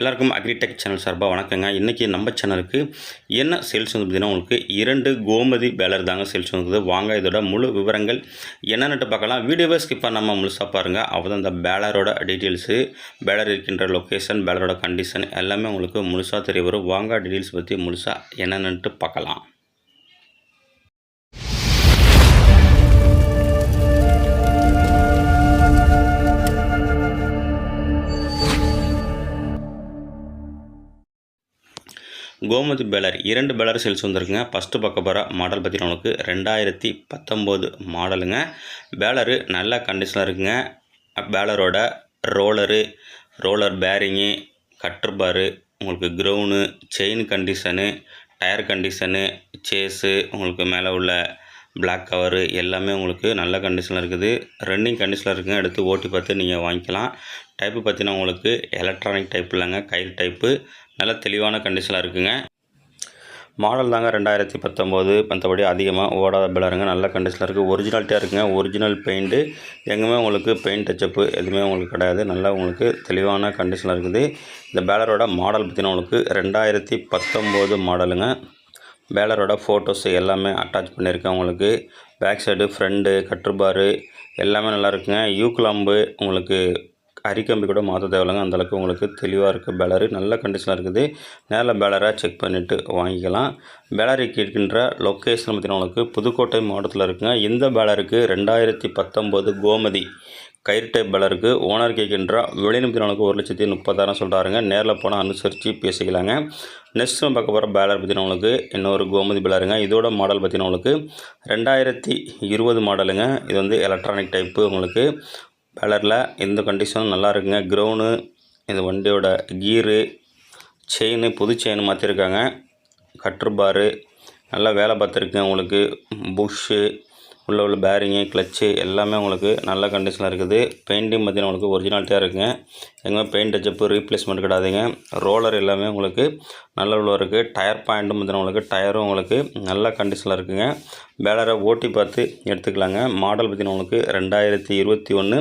எல்லாருக்கும் agritech channel சார்பாக வணக்கங்க. இன்றைக்கி நம்ம சேனலுக்கு என்ன சேல்ஸ் வந்து பார்த்தீங்கன்னா உங்களுக்கு இரண்டு கோமதி பேலர் தாங்க சேல்ஸ் வந்துருக்குது வாங்க இதோட முழு விவரங்கள் என்னென்னட்டு பார்க்கலாம். வீடியோவை ஸ்கிப் பண்ணாமல் முழுசாக பாருங்கள் அப்போ தான் இந்த பேலரோட டீட்டெயில்ஸு பேலர் இருக்கின்ற லொக்கேஷன் பேலரோட கண்டிஷன் எல்லாமே உங்களுக்கு முழுசாக தெரிய வரும். வாங்க டீட்டெயில்ஸ் பற்றி முழுசாக என்னென்னட்டு பார்க்கலாம். கோமதி பேலர் இரண்டு பேலர் சேல்ஸ் வந்திருக்குங்க. ஃபஸ்ட்டு பக்க போகிற மாடல் பார்த்தீங்கன்னா உங்களுக்கு ரெண்டாயிரத்தி பத்தொம்போது மாடலுங்க பேலரு நல்ல கண்டிஷனில் இருக்குங்க. பேலரோட roller roller bearing cutter bar உங்களுக்கு crown chain condition tyre condition chassis உங்களுக்கு மேலே உள்ள பிளாக் கவரு எல்லாமே உங்களுக்கு நல்ல கண்டிஷனில் இருக்குது. ரன்னிங் கண்டிஷனில் இருக்குங்க. எடுத்து ஓட்டி பார்த்து நீங்கள் வாங்கிக்கலாம். டைப்பு பார்த்தீங்கன்னா உங்களுக்கு எலக்ட்ரானிக் டைப் இல்லைங்க கைல் டைப்பு நல்ல தெளிவான கண்டிஷனில் இருக்குங்க. மாடல் தாங்க ரெண்டாயிரத்தி பத்தொம்போது. மற்றபடி அதிகமாக ஓடாத பிளருங்க நல்ல கண்டிஷனில் இருக்குது ஒரிஜினாலிட்டியாக இருக்குங்க. ஒரிஜினல் பெயிண்ட்டு எங்குமே உங்களுக்கு பெயிண்ட் டச்சப்பு எதுவுமே உங்களுக்கு கிடையாது. நல்லா உங்களுக்கு தெளிவான கண்டிஷனில் இருக்குது. இந்த பேலரோட மாடல் பற்றின உங்களுக்கு ரெண்டாயிரத்தி பத்தொம்போது மாடலுங்க பேலரோட ஃபோட்டோஸ் எல்லாமே அட்டாச் பண்ணியிருக்கேன் உங்களுக்கு. பேக் சைடு ஃப்ரண்ட்டு கட்டுபாரு எல்லாமே நல்லா இருக்குங்க. கிளம்பு உங்களுக்கு அரிக்கம்பி கூட மாற்ற தேவையில்லைங்க. அந்தளவுக்கு உங்களுக்கு தெளிவாக இருக்குது பேலரு நல்ல கண்டிஷனாக இருக்குது. நேரில் பேலராக செக் பண்ணிவிட்டு வாங்கிக்கலாம். பேலருக்கு இருக்கின்ற லொக்கேஷன் பார்த்தீங்கன்னா உங்களுக்கு புதுக்கோட்டை மாவட்டத்தில் இருக்குங்க. இந்த பேலருக்கு ரெண்டாயிரத்தி பத்தொம்போது கோமதி கயிறு டைப் பேலருக்கு ஓனர் கேட்கின்ற விலை ஒரு லட்சத்தி முப்பதாயிரம் சொல்கிறாருங்க நேரில் போனால் அனுசரித்து பேசிக்கலாங்க. நெக்ஸ்ட் நம்ம பார்க்க போகிற பேலர் பார்த்தீங்கன்னா இன்னொரு கோமதி பேலருங்க. இதோட மாடல் பார்த்தீங்கன்னா உங்களுக்கு ரெண்டாயிரத்தி இருபது மாடலுங்க இது வந்து எலக்ட்ரானிக் டைப்பு உங்களுக்கு பேலரில் எந்த கண்டிஷனும் நல்லா இருக்குங்க க்ரௌனு இந்த வண்டியோட கீரு செயின் புது செயின் மாற்றிருக்காங்க கட்ரு பாரு நல்லா வேலை பார்த்துருக்குங்க உங்களுக்கு. புஷ்ஷு உள்ள உள்ள பேரிங்கு கிளச்சு எல்லாமே உங்களுக்கு நல்ல கண்டிஷனில் இருக்குது. பெயிண்டிங் பார்த்தீங்கன்னா உங்களுக்கு ஒரிஜினாலிட்டியாக இருக்குங்க. எங்கே பெயிண்ட் டச்சப்பு ரீப்ளேஸ்மெண்ட் கிடையாதுங்க ரோலர் எல்லாமே உங்களுக்கு நல்ல உள்ள இருக்குது டயர் பாயிண்ட்டும் பார்த்தீங்கன்னா உங்களுக்கு டயரும் உங்களுக்கு நல்ல கண்டிஷனில் இருக்குங்க. பேலரை ஓட்டி பார்த்து எடுத்துக்கலாங்க. மாடல் பார்த்தீங்கன்னா உங்களுக்கு ரெண்டாயிரத்தி இருபத்தி ஒன்று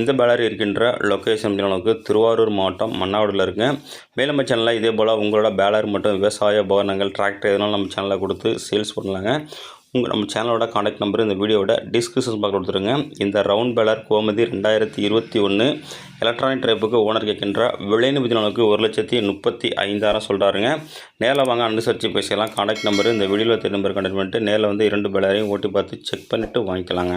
இந்த பேலர் இருக்கின்ற லொக்கேஷன் பார்த்தீங்கன்னா உங்களுக்கு திருவாரூர் மாவட்டம் மன்னாவடியில் இருக்குங்க. மேலும் நம்ம சேனலில் இதே போல் உங்களோட பேலர் மற்றும் விவசாய உபகரணங்கள் டிராக்டர் எதனாலும் நம்ம சேனலில் கொடுத்து சேல்ஸ் பண்ணலாங்க. உங்கள் நம்ம சேனலோட காண்டாக்ட் நம்பர் இந்த வீடியோவோட டிஸ்கிரிப்ஷன் பார்க்க கொடுத்துருங்க. இந்த ரவுண்ட் பேலர் கோமதி ரெண்டாயிரத்தி இருபத்தி ஒன்று எலக்ட்ரானிக் டைப்புக்கு ஓனர் கேட்கின்ற விலைன்னு அளவுக்கு ஒரு லட்சத்தி முப்பத்தி ஐந்தாயிரம் சொல்கிறாருங்க நேரில் வாங்க அனுசரித்து பேசிக்கலாம். காண்டாக்ட் நம்பர் இந்த வீடியோவில் தெரிய நம்பர் கண்டக்ட் பண்ணிட்டு நேரில் வந்து இரண்டு பேலரையும் ஓட்டி பார்த்து செக் பண்ணிவிட்டு வாங்கிக்கலாங்க.